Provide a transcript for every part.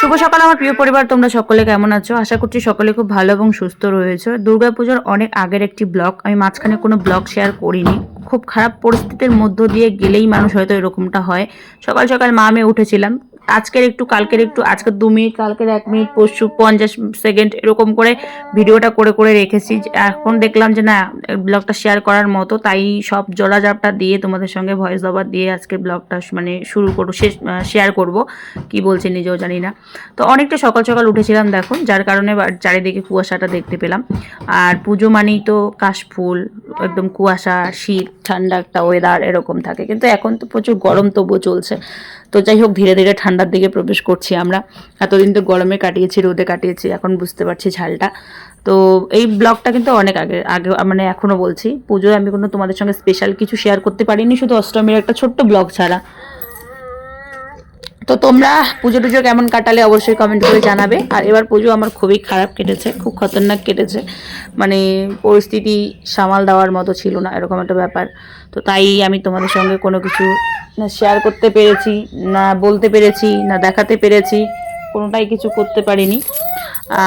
শুভ সকাল আমার প্রিয় পরিবার, তোমরা সকলে কেমন আছো? আশা করছি সকলে খুব ভালো এবং সুস্থ রয়েছে। দুর্গাপুজোর অনেক আগের একটি ব্লগ, আমি মাঝখানে কোনো ব্লগ শেয়ার করিনি। খুব খারাপ পরিস্থিতির মধ্য দিয়ে গেলেই মানুষ হয়তো এরকমটা হয়। সকাল সকাল মা আমি উঠেছিলাম আজকের একটু, কালকের একটু, আজকে দু মিনিট, কালকের এক মিনিট, পরশু পঞ্চাশ সেকেন্ড এরকম করে ভিডিওটা করে করে রেখেছি। এখন দেখলাম যে না, ব্লগটা শেয়ার করার মতো, তাই সব জোড়াজাপটা দিয়ে তোমাদের সঙ্গে ভয়েস ওভার দিয়ে আজকে ব্লগটা মানে শুরু করব, শেষ শেয়ার করব। কি বলছে নিজেও জানি না। তো অনেকটা সকাল সকাল উঠেছিলাম দেখো যার কারণে চারিদিকে কুয়াশাটা দেখতে পেলাম। আর পুজো মানেই তো কাশফুল, একদম কুয়াশা, শীত ঠান্ডা একটা ওয়েদার এরকম থাকে। কিন্তু এখন তো প্রচুর গরম তবুও চলছে। তো যাই হোক, ধীরে ধীরে ঠান্ডার দিকে প্রবেশ করছি আমরা। এতদিন তো গরমে কাটিয়েছি, রোদে কাটিয়েছি, এখন বুঝতে পারছি ঝালটা। তো এই ব্লগটা কিন্তু অনেক আগে আগে মানে এখনও বলছি। পুজোয় আমি কোনো তোমাদের সঙ্গে স্পেশাল কিছু শেয়ার করতে পারিনি, শুধু অষ্টমীর একটা ছোট্ট ব্লগ ছাড়া। তো তোমরা পুজো টুজো কেমন কাটালে অবশ্যই কমেন্ট করে জানাবে। আর এবার পুজো আমার খুবই খারাপ কেটেছে, খুব খতরনাক কেটেছে। মানে পরিস্থিতি সামাল দেওয়ার মতো ছিল না, এরকম একটা ব্যাপার। তো তাই আমি তোমাদের সঙ্গে কোনো কিছু না শেয়ার করতে পেরেছি, না বলতে পেরেছি, না দেখাতে পেরেছি, কোনোটাই কিছু করতে পারিনি।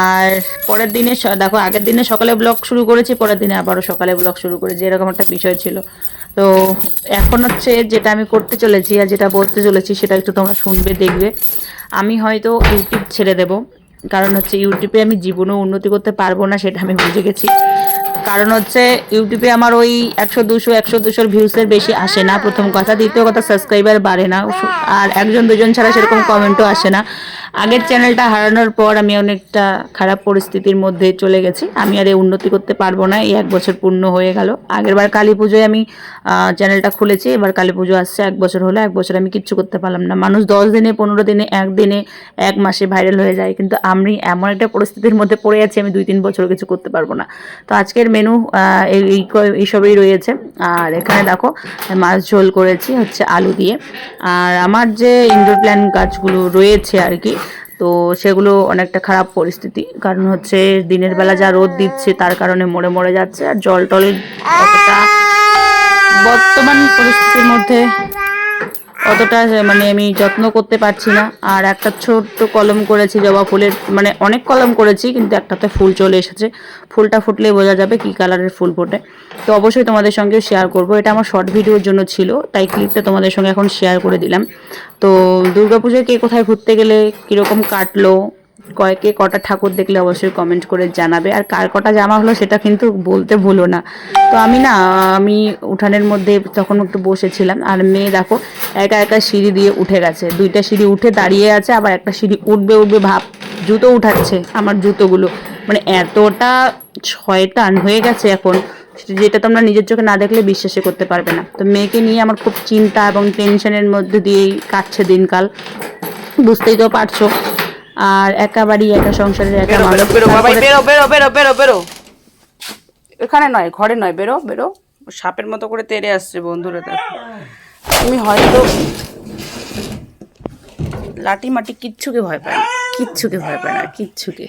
আর পরের দিনে দেখো, আগের দিনে সকালে ব্লগ শুরু করেছি, পরের দিনে আবারও সকালে ব্লগ শুরু করেছি, এরকম একটা বিষয় ছিল। তো এখন হচ্ছে যেটা আমি করতে চলেছি আর যেটা বলতে চলেছি সেটা একটু তোমরা শুনবে, দেখবে। আমি হয়তো ইউটিউব ছেড়ে দেব, কারণ হচ্ছে ইউটিউবে আমি জীবনে উন্নতি করতে পারব না, সেটা আমি বুঝে গেছি। কারণ হচ্ছে ইউটিউবে আমার ওই একশো দুশো, একশো দুশোর ভিউসের বেশি আসে না প্রথম কথা। দ্বিতীয় কথা সাবস্ক্রাইবার বাড়ে না। আর একজন, দুজন ছাড়া সেরকম কমেন্টও আসে না। আগের চ্যানেলটা হারানোর পর আমি অনেকটা খারাপ পরিস্থিতির মধ্যে চলে গেছি। আমি আর এই উন্নতি করতে পারব না। এই এক বছর পূর্ণ হয়ে গেল। আগেরবার কালী পুজোয় আমি চ্যানেলটা খুলেছি। এবার কালী পুজো আসছে এক বছর হলো। এক বছর আমি কিচ্ছু করতে পারলাম না। মানুষ দশ দিনে, পনেরো দিনে একদিনে এক মাসে ভাইরাল হয়ে যায়। কিন্তু আমি এমন একটা পরিস্থিতির মধ্যে পড়ে আছি। আমি দুই, তিন বছর কিছু করতে পারব না। তো আজকের মেনু এই এইসবই রয়েছে। আর এখানে দেখো, মাছ ঝোল করেছি হচ্ছে আলু দিয়ে। আর আমার যে ইনডোর প্ল্যান গাছগুলো রয়েছে আর কি, তো সেগুলো অনেকটা খারাপ পরিস্থিতি। কারণ হচ্ছে দিনের বেলা যা রোদ দিচ্ছে, তার কারণে মরে মরে যাচ্ছে। আর জল টল অতটা বর্তমান পরিস্থিতির মধ্যে অতটা মানে আমি যত্ন করতে পারছি না। আর একটা ছোট্ট কলম করেছি জবা ফুলের মানে অনেক কলম করেছি, কিন্তু একটাতে ফুল চলে এসেছে। ফুলটা ফুটলেই বোঝা যাবে কি কালারের ফুল ফোটে। তো অবশ্যই তোমাদের সঙ্গে শেয়ার করব। এটা আমার শর্ট ভিডিওর জন্য ছিল, তাই ক্লিপটা তোমাদের সঙ্গে এখন শেয়ার করে দিলাম। তো দুর্গাপুজোয় কে কোথায় ঘুরতে গেলে, কীরকম কাটলো কয়েকে কটা ঠাকুর দেখলে অবশ্যই কমেন্ট করে জানাবে। আর কার কটা জামা হলো সেটা কিন্তু বলতে ভুলো না। তো আমি না, আমি উঠানের মধ্যে তখন একটু বসেছিলাম। আর মেয়ে দেখো, একা একা সিঁড়ি দিয়ে উঠে গেছে। দুইটা সিঁড়ি উঠে দাঁড়িয়ে আছে, আবার একটা সিঁড়ি উঠবে উঠবে, ভাব, জুতো উঠাচ্ছে আমার জুতোগুলো। মানে এতটা শয়তান হয়ে গেছে এখন, যেটা তোমরা নিজের চোখে না দেখলে বিশ্বাসই করতে পারবে না। তো মেয়েকে নিয়ে আমার খুব চিন্তা এবং টেনশনের মধ্যে দিয়েই কাটছে দিনকাল। বুঝতেই তো পারছ। আর একা বাড়ি একা সংসারের একা মানুষ বেরো বেরো বেরো বেরো বেরো বেরো বেরো। এখানে নয় ঘরে নয় বেরো বেরো। সাপের মতো করে তেড়ে আসছে বন্ধুরা দেখো। তুমি হয়তো লাঠি মাটি কিচ্ছুকে ভয় পায় না কিচ্ছুকে ভয় পায় না কিচ্ছুকে।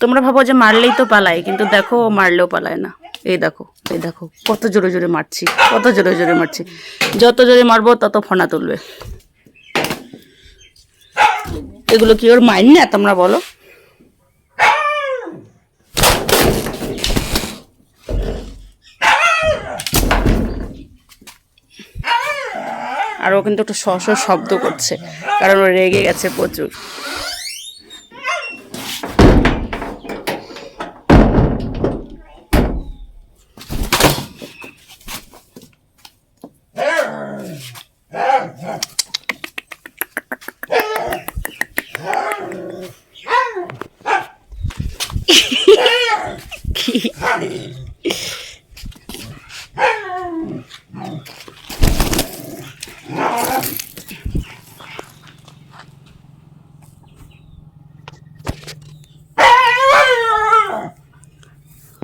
তোমরা ভাবো যে মারলেই তো পালায় কিন্তু দেখো ও মারলেও পালায় না। এই দেখো এই দেখো কত জোরে জোরে মারছি কত জোরে জোরে মারছি। যত জোরে মারবো তত ফোনা তুলবে। এগুলো কি ওর মাইন না, তোমরা বলো। আর ও কিন্তু একটু শ শব্দ করছে, কারণ ও রেগে গেছে প্রচুর। 새끼.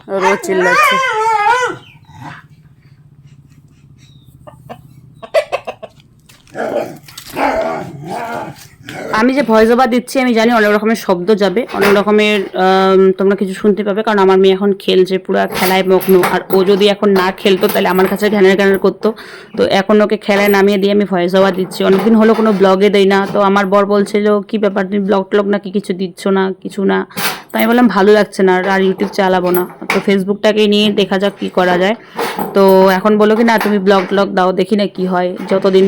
로 질렀지. আমি যে ভয়েস ওভার দিচ্ছি, আমি জানি অনেক রকমের শব্দ যাবে, অনেক রকমের তোমরা কিছু শুনতে পাবে, কারণ আমার মেয়ে এখন খেলছে, পুরো খেলায় মগ্ন, আর ও যদি এখন না খেলতো, তাহলে আমার কাছে ঘ্যানের ঘ্যানের করতো। তো এখন ওকে খেলায় নামিয়ে দিয়ে আমি ভয়েস ওভার দিচ্ছি। অনেকদিন হলো কোনো ব্লগে দেই না, তো আমার বর বলছিল, কি ব্যাপার, তুমি ব্লগ টলগ নাকি কিছু দিচ্ছ না, কিছু না? তো আমি বললাম, ভালো লাগছে না, আর ইউটিউব চালাবো না। তো ফেসবুকটাকে নিয়ে দেখা যাক কী করা যায়। তো এখন বলো কি, না, তুমি ব্লগ টলগ দাও, দেখি না কি হয়, যতদিন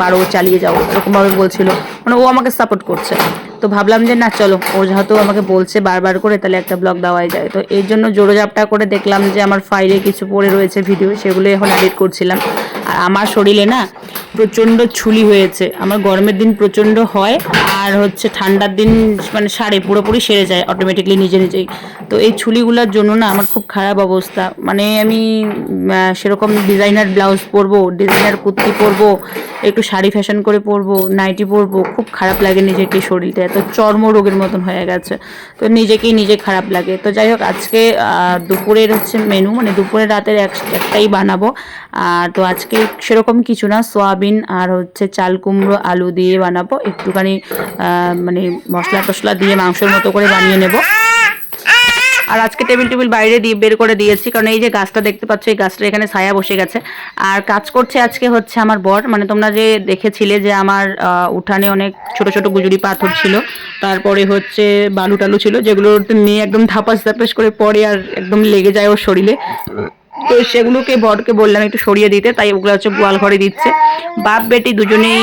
পারো, চালিয়ে যাও। এরকমভাবে বলছিল। মানে ও আমাকে সাপোর্ট করছে। তো ভাবলাম যে না, চলো। ও যেহেতু আমাকে বলছে বারবার করে, তাহলে একটা ব্লগ দেওয়াই যায়। তো এর জন্য জোরোজাপটা করে দেখলাম যে আমার ফাইলে কিছু পড়ে রয়েছে ভিডিও সেগুলো এখন এডিট করছিলাম। আর আমার শরীরে না প্রচণ্ড ছুলি হয়েছে। আমার গরমের দিন প্রচণ্ড হয়। আর হচ্ছে ঠান্ডার দিন মানে সারে পুরোপুরি সেরে যায় অটোমেটিকলি নিজে নিজেই। তো এই ছুলিগুলোর জন্য না আমার খুব খারাপ অবস্থা। মানে আমি সেরকম ডিজাইনার ব্লাউজ পরবো ডিজাইনার কুর্তি পরবো, একটু শাড়ি ফ্যাশন করে পরবো নাইটি পরবো, খুব খারাপ লাগে নিজেকে শরীরটা। এত চর্ম রোগের মতন হয়ে গেছে। তো নিজেকেই নিজে খারাপ লাগে। তো যাই হোক, আজকে দুপুরের হচ্ছে মেনু মানে দুপুরের রাতের এক, একটাই বানাবো। আর তো আজকে সেরকম কিছু না, সোয়াবিন আর হচ্ছে চাল কুমড়ো, আলু দিয়ে বানাবো। একটুখানি মানে মশলা টশলা দিয়ে মাংসের মতো করে বানিয়ে নেব। আর আজকে টেবিল টেবিল বাইরে দিয়ে বের করে দিয়েছি, কারণ এই যে গাছটা দেখতে পাচ্ছ, এই গাছটা এখানে ছায়া বসে গেছে। আর কাজ করছে আজকে হচ্ছে আমার বর মানে তোমরা যে দেখেছিলে যে আমার উঠানে অনেক ছোট ছোট গুজুরি পাথর ছিল, তারপরে হচ্ছে বালু টালু ছিল, যেগুলো নিয়ে একদম ধাপাস ধাপাস করে পড়ে আর একদম লেগে যায় ওর শরীরে। তো সেগুলোকে বরকে বললাম একটু সরিয়ে দিতে, তাই ওগুলো হচ্ছে গোয়াল ঘরে দিচ্ছে। বাপ বেটি দুজনেই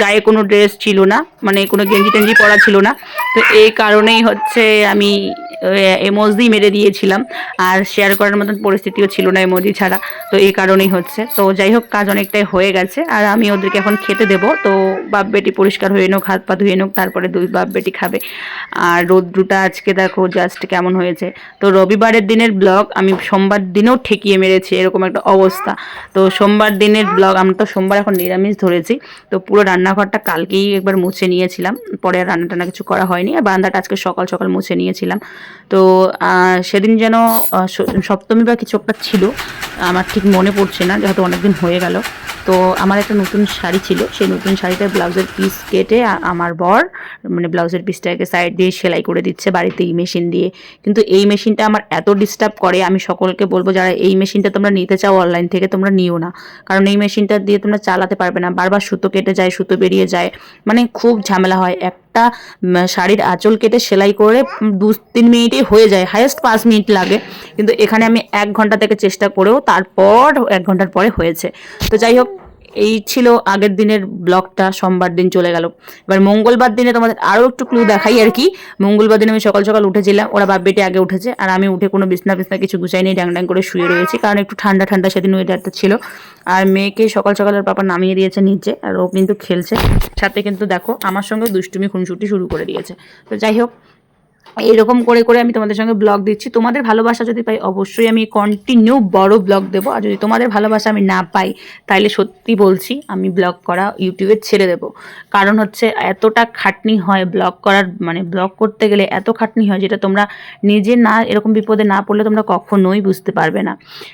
গায়ে কোনো ড্রেস ছিল না মানে কোনো গেঞ্জি টেঞ্জি পরা ছিল না। তো এই কারণেই হচ্ছে আমি এমোজি মেরে দিয়েছিলাম। আর শেয়ার করার মতন পরিস্থিতিও ছিল না এমোজি ছাড়া। তো এই কারণেই হচ্ছে। তো যাই হোক, কাজ অনেকটাই হয়ে গেছে। আর আমি ওদেরকে এখন খেতে দেবো। তো বাপ বেটি পরিষ্কার হয়ে নোক, হাত পা ধুয়ে নোক, তারপরে দুই বাপ বেটি খাবে। আর রোদ্রুটা আজকে দেখো জাস্ট কেমন হয়েছে। তো রবিবারের দিনের ব্লগ আমি সোমবার দিনেও ঠেকিয়ে মেরেছি, এরকম একটা অবস্থা। তো সোমবার দিনের ব্লগ আমি তো সোমবার এখন নিরামিষ ধরেছি, তো পুরো রান্নাঘরটা কালকেই একবার মুছে নিয়েছিলাম। পরে আর রান্না টান্না কিছু করা হয়নি, আর বারান্দাটা আজকে সকাল সকাল মুছে নিয়েছিলাম। তো সেদিন যেন সপ্তমী বা কিছু একটা ছিল, আমার ঠিক মনে পড়ছে না, যেহেতু অনেকদিন হয়ে গেল। তো আমার একটা নতুন শাড়ি ছিল, সেই নতুন শাড়িটার ব্লাউজের পিস কেটে আমার বর মানে ব্লাউজের পিসটাকে সাইড দিয়ে সেলাই করে দিচ্ছে বাড়িতে এই মেশিন দিয়ে। কিন্তু এই মেশিনটা আমার এত ডিস্টার্ব করে, আমি সকলকে বলব যারা এই মেশিনটা তোমরা নিতে চাও অনলাইন থেকে তোমরা নিও না। কারণ এই মেশিনটা দিয়ে তোমরা চালাতে পারবে না। বারবার সুতো কেটে যায়, সুতো বেরিয়ে যায়। মানে খুব ঝামেলা হয়। একটা শাড়ির আঁচল কেটে সেলাই করে দু তিন মিনিটে হয়ে যায়। হায়েস্ট পাঁচ মিনিট লাগে। কিন্তু এখানে আমি এক ঘণ্টা থেকে চেষ্টা করেও তারপর এক ঘণ্টার পরে হয়েছে। তো যাই হোক এই ছিল আগের দিনের ব্লগটা, সোমবার দিন চলে গেল। এবার মঙ্গলবার দিনে তোমাদের আরও একটু ক্লু দেখাই আর কি। মঙ্গলবার দিনে আমি সকাল সকাল উঠেছিলাম, ওরা বাপ বেটে আগে উঠেছে, আর আমি উঠে কোনো বিছনা বিছনা কিছু গুছাই নেই ড্যাং ড্যাং করে শুয়ে রয়েছি, কারণ একটু ঠান্ডা ঠান্ডা সেদিন ওয়েদারটা ছিল। আর মেয়েকে সকাল সকাল ওর পাপা নামিয়ে দিয়েছে নিচে, আর ও কিন্তু খেলছে। সাথে কিন্তু দেখো, আমার সঙ্গে দুষ্টুমি, খুনসুটি শুরু করে দিয়েছে। তো যাই হোক এইরকম করে করে আমি তোমাদের সঙ্গে ব্লগ দিচ্ছি। তোমাদের ভালোবাসা যদি পাই, অবশ্যই আমি কন্টিনিউ বড় ব্লগ দেবো। আর যদি তোমাদের ভালোবাসা আমি না পাই তাহলে সত্যি বলছি, আমি ব্লগ করা ইউটিউবে ছেড়ে দেবো। কারণ হচ্ছে, এতটা খাটনি হয় ব্লগ করার মানে ব্লগ করতে গেলে এত খাটনি হয় যেটা তোমরা নিজে না, এরকম বিপদে না পড়লে তোমরা কখনোই বুঝতে পারবে না।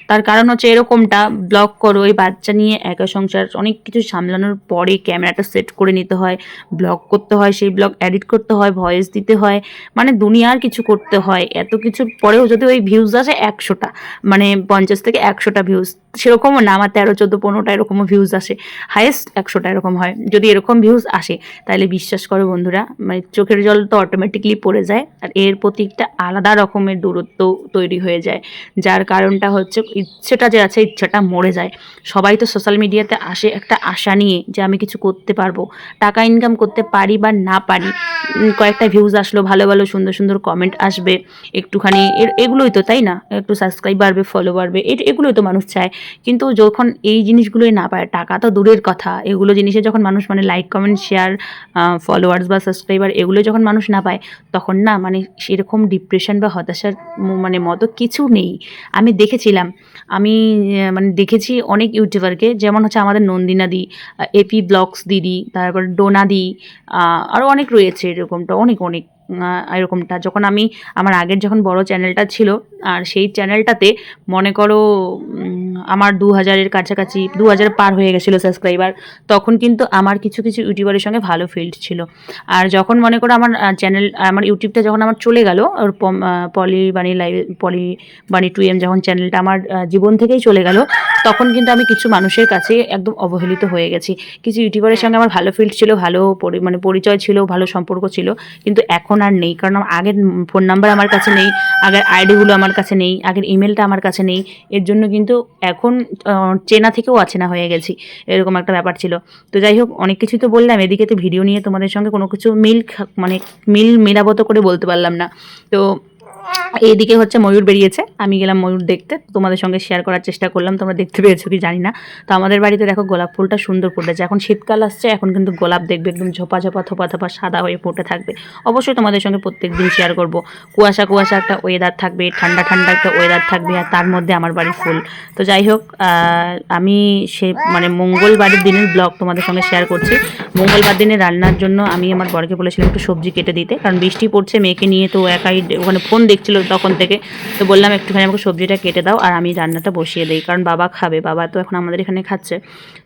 তার কারণ হচ্ছে, এরকমটা ব্লগ করো, এই বাচ্চা নিয়ে একা সংসার, অনেক কিছু সামলানোর পরে ক্যামেরাটা সেট করে নিতে হয়। ব্লগ করতে হয়, সেই ব্লগ এডিট করতে হয় ভয়েস দিতে হয়। মানে দুনিয়ার কিছু করতে হয়, এত কিছু পরেও যদি ওই ভিউজ আসে একশোটা মানে পঞ্চাশ থেকে একশোটা ভিউজ সেরকমও না, আমার তেরো, চোদ্দ, পনেরোটা এরকমও ভিউজ আসে হায়েস্ট একশোটা এরকম হয়, যদি এরকম ভিউজ আসে, তাহলে বিশ্বাস করো বন্ধুরা মানে চোখের জল তো অটোমেটিকলি পড়ে যায়, আর এর প্রতি একটা আলাদা রকমের দূরত্ব তৈরি হয়ে যায়, যার কারণটা হচ্ছে ইচ্ছেটা যে আছে, ইচ্ছেটা মরে যায়। সবাই তো সোশ্যাল মিডিয়াতে আসে একটা আশা নিয়ে যে আমি কিছু করতে পারব, টাকা ইনকাম করতে পারি বা না পারি কয়েকটা ভিউজ আসলো, ভালো ভালো, সুন্দর সুন্দর সুন্দর কমেন্ট আসবে। একটুখানি এগুলোই তো, তাই না? একটু সাবস্ক্রাইব বাড়বে ফলো বাড়বে এগুলোই তো মানুষ চায়। কিন্তু যখন এই জিনিসগুলোই না পায়, টাকা তো দূরের কথা। এগুলো জিনিসে যখন মানুষ মানে লাইক কমেন্ট শেয়ার ফলোয়ার্স বা সাবস্ক্রাইবার এগুলো যখন মানুষ না পায়, তখন না মানে সেরকম ডিপ্রেশন বা হতাশার মানে মতো কিছু নেই। আমি দেখেছিলাম, আমি মানে দেখেছি অনেক ইউটিউবারকে যেমন হচ্ছে আমাদের নন্দিনাদি এপি ব্লগস দিদি, তারপর ডোনাদি আরও অনেক রয়েছে এরকমটা, অনেক অনেক। এরকমটা। যখন আমি আমার আগের যখন বড় চ্যানেলটা ছিল, আর সেই চ্যানেলটাতে মনে করো আমার দু হাজারের কাছাকাছি, দু হাজার পার হয়ে গেছিল সাবস্ক্রাইবার তখন কিন্তু আমার কিছু কিছু ইউটিউবারের সঙ্গে ভালো ফিল্ড ছিল। আর যখন মনে করো আমার চ্যানেল আমার ইউটিউবটা যখন আমার চলে গেল পম- পলি বাণী লাইভ পলি বাণী টু এম যখন চ্যানেলটা আমার জীবন থেকেই চলে গেল তখন কিন্তু আমি কিছু মানুষের কাছে একদম অবহেলিত হয়ে গেছি। কিছু ইউটিউবারের সঙ্গে আমার ভালো ফিল্ড ছিল, ভালো মানে পরিচয় ছিল, ভালো সম্পর্ক ছিল, কিন্তু এখন আর নেই। কারণ আগের ফোন নাম্বার আমার কাছে নেই, আগের আইডিগুলো আমার কাছে নেই, আগের ইমেলটা আমার কাছে নেই। এর জন্য কিন্তু এখন চেনা থেকেও অচেনা হয়ে গেছি। এরকম একটা ব্যাপার ছিল। তো যাই হোক, অনেক কিছুই তো বললাম। এদিকে তো ভিডিও নিয়ে তোমাদের সঙ্গে কোনো কিছু মিল মানে মিল মেলাবত করে বলতে পারলাম না। তো এইদিকে হচ্ছে ময়ূর বেরিয়েছে। আমি গেলাম ময়ূর দেখতে। তোমাদের সঙ্গে শেয়ার করার চেষ্টা করলাম। তোমরা দেখতে পেয়েছ কি জানি না। তো আমাদের বাড়িতে দেখো গোলাপ ফুলটা সুন্দর ফুটেছে। এখন শীতকাল আসছে, এখন কিন্তু গোলাপ দেখবে একদম ঝোপা ঝোপা, থোপা থোপা সাদা হয়ে ফুটে থাকবে। অবশ্যই তোমাদের সঙ্গে প্রত্যেক দিন শেয়ার করব। কুয়াশা কুয়াশা একটা ওয়েদার থাকবে, ঠান্ডা ঠান্ডা একটা ওয়েদার থাকবে, আর তার মধ্যে আমার বাড়ির ফুল। তো যাই হোক আমি সে মানে মঙ্গলবারের দিনের ব্লগ তোমাদের সঙ্গে শেয়ার করছি। মঙ্গলবার দিনে রান্নার জন্য আমি আমার বরকে বলেছিলাম একটু সবজি কেটে দিতে, কারণ বৃষ্টি পড়ছে, মেয়েকে নিয়ে তো একাই ওখানে ফোন দেখছিল তখন থেকে তো বললাম একটুখানি আমাকে সবজিটা কেটে দাও আর আমি রান্নাটা বসিয়ে দিই কারণ বাবা খাবে বাবা তো এখন আমাদের এখানে খাচ্ছে।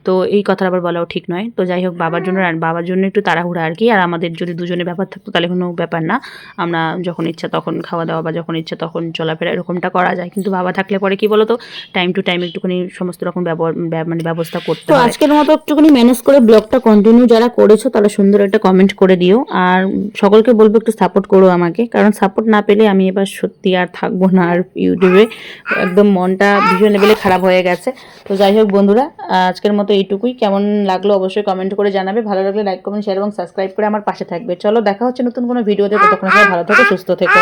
তো এই কথাটা আবার বলাও ঠিক নয়। তো যাই হোক বাবার জন্য বাবার জন্য একটু তাড়াহুড়া আর কি আর আমাদের যদি দুজনে ব্যাপার থাকতো তাহলে কোনো ব্যাপার না। আমরা যখন ইচ্ছা তখন খাওয়া দাওয়া বা যখন ইচ্ছা তখন চলাফেরা এরকমটা করা যায়। কিন্তু বাবা থাকলে পরে কি বলতো টাইম টু টাইম একটুখানি সমস্ত রকম মানে ব্যবস্থা করতে তো আজকের মতো একটুখানি ম্যানেজ করে ব্লগটা কন্টিনিউ যারা করেছ তারা সুন্দর একটা কমেন্ট করে দিও। আর সকলকে বলব একটু সাপোর্ট করো আমাকে কারণ সাপোর্ট না পেলে আমি এবার সত্যি আর থাকব না আর ইউটিউবে। একদম মনটা ভীষণ লেভেলে খারাপ হয়ে গেছে। তো যাই হোক বন্ধুরা আজকের মতো এইটুকুই। কেমন লাগল অবশ্যই কমেন্ট করে জানাবে। ভালো লাগলে লাইক কমেন্ট শেয়ার এবং সাবস্ক্রাইব করে আমার পাশে থাকবে। চলো দেখা হচ্ছে নতুন কোনো ভিডিওতে ততক্ষণ ভালো থেকো, সুস্থ থেকো।